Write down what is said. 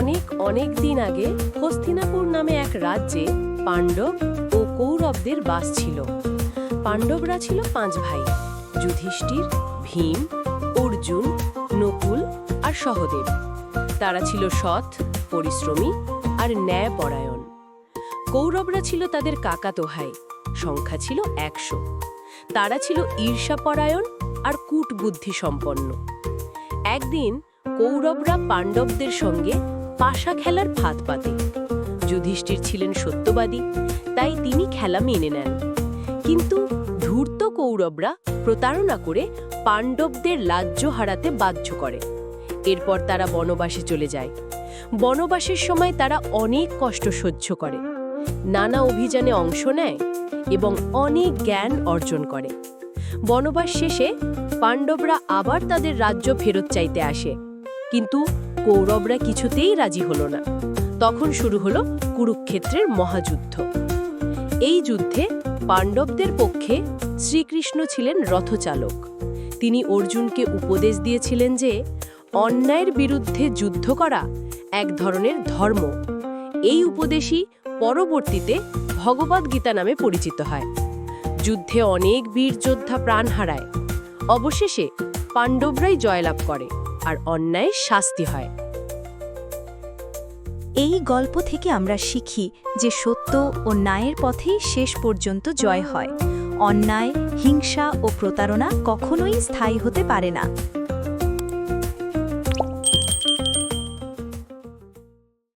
অনেক অনেক দিন আগে হস্তিনাপুর নামে এক রাজ্যে পাণ্ডব ও কৌরবদের বাস ছিল। পাণ্ডবরা ছিল পাঁচ ভাই, যুধিষ্ঠির, ভীম, অর্জুন, নকুল আর সহদেব। তারা ছিল সৎ, পরিশ্রমী আর ন্যায়পরায়ণ। কৌরবরা ছিল তাদের কাকাতো ভাই, সংখ্যা ছিল একশো। তারা ছিল ঈর্ষাপরায়ণ আর কূটবুদ্ধি সম্পন্ন একদিন কৌরবরা পাণ্ডবদের সঙ্গে পাশা খেলার ফাঁদ পাতে যুধিষ্ঠির ছিলেন সত্যবাদী, তাই তিনি খেলা মেনে নেন। কিন্তু ধূর্ত কৌরবরা প্রতারণা করে পাণ্ডবদের লাজ্য হারাতে বাধ্য করে। এরপর তারা বনবাসে চলে যায়। বনবাসের সময় তারা অনেক কষ্ট সহ্য করে। নানা অভিযানে অংশ নেয় এবং অনেক জ্ঞান অর্জন করে। বনবাস শেষে পাণ্ডবরা আবার তাদের রাজ্য ফেরত চাইতে আসে। কিন্তু কৌরবরা কিছুতেই রাজি হল না। তখন শুরু হল কুরুক্ষেত্রের মহাযুদ্ধ। এই যুদ্ধে পাণ্ডবদের পক্ষে শ্রীকৃষ্ণ ছিলেন রথচালক। তিনি অর্জুনকে উপদেশ দিয়েছিলেন যে, অন্যায়ের বিরুদ্ধে যুদ্ধ করা এক ধরনের ধর্ম। এই উপদেশই পরবর্তীতে ভগবদ্ গীতা নামে পরিচিত হয়। যুদ্ধে অনেক বীর যোদ্ধা প্রাণ হারায়। অবশেষে পাণ্ডবরাই জয়লাভ করে। আর অন্যায় শাস্তি হয়। এই গল্প থেকে আমরা শিখি যে সত্য ও ন্যায়ের পথেই শেষ পর্যন্ত জয় হয়। অন্যায়, হিংসা ও প্রতারণা কখনোই স্থায়ী হতে পারে না।